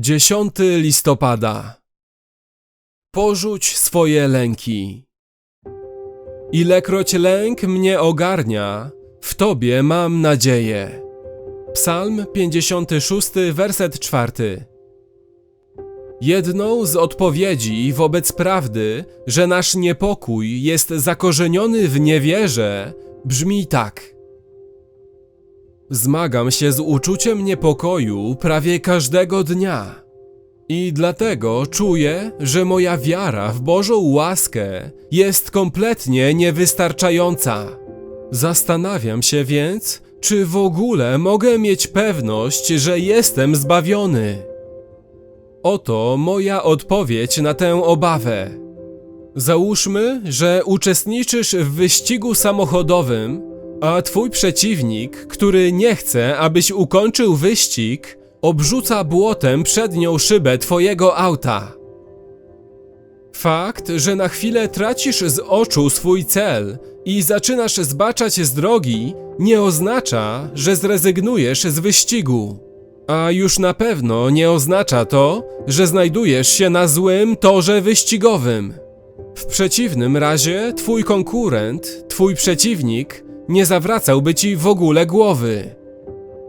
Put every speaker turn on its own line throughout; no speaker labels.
10 listopada. Porzuć swoje lęki. Ilekroć lęk mnie ogarnia, w Tobie mam nadzieję. Psalm 56, werset 4. Jedną z odpowiedzi wobec prawdy, że nasz niepokój jest zakorzeniony w niewierze, brzmi tak. Zmagam się z uczuciem niepokoju prawie każdego dnia. I dlatego czuję, że moja wiara w Bożą łaskę jest kompletnie niewystarczająca. Zastanawiam się więc, czy w ogóle mogę mieć pewność, że jestem zbawiony. Oto moja odpowiedź na tę obawę. Załóżmy, że uczestniczysz w wyścigu samochodowym, a twój przeciwnik, który nie chce, abyś ukończył wyścig, obrzuca błotem przednią szybę twojego auta. Fakt, że na chwilę tracisz z oczu swój cel i zaczynasz zbaczać z drogi, nie oznacza, że zrezygnujesz z wyścigu. A już na pewno nie oznacza to, że znajdujesz się na złym torze wyścigowym. W przeciwnym razie twój konkurent, twój przeciwnik, nie zawracałby ci w ogóle głowy.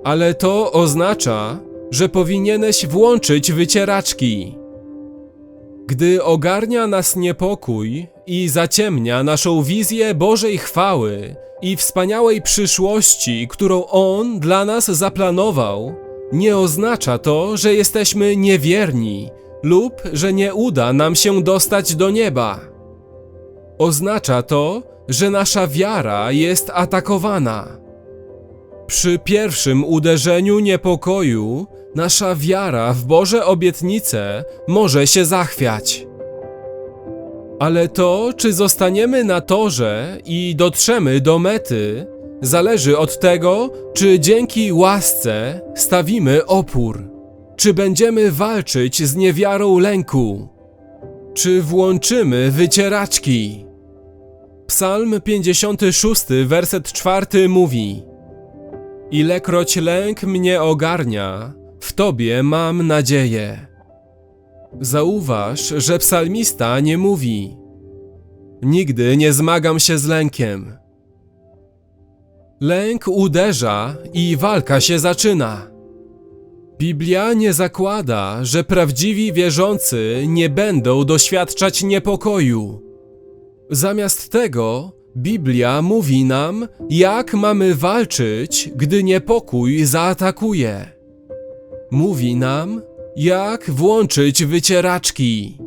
Ale to oznacza, że powinieneś włączyć wycieraczki. Gdy ogarnia nas niepokój i zaciemnia naszą wizję Bożej chwały i wspaniałej przyszłości, którą On dla nas zaplanował, nie oznacza to, że jesteśmy niewierni lub że nie uda nam się dostać do nieba. Oznacza to, że nasza wiara jest atakowana. Przy pierwszym uderzeniu niepokoju, nasza wiara w Boże obietnice może się zachwiać. Ale to, czy zostaniemy na torze i dotrzemy do mety, zależy od tego, czy dzięki łasce stawimy opór, czy będziemy walczyć z niewiarą lęku, czy włączymy wycieraczki. Psalm 56, werset 4 mówi: Ilekroć lęk mnie ogarnia, w Tobie mam nadzieję. Zauważ, że psalmista nie mówi: Nigdy nie zmagam się z lękiem. Lęk uderza i walka się zaczyna. Biblia nie zakłada, że prawdziwi wierzący nie będą doświadczać niepokoju. Zamiast tego, Biblia mówi nam, jak mamy walczyć, gdy niepokój zaatakuje. Mówi nam, jak włączyć wycieraczki.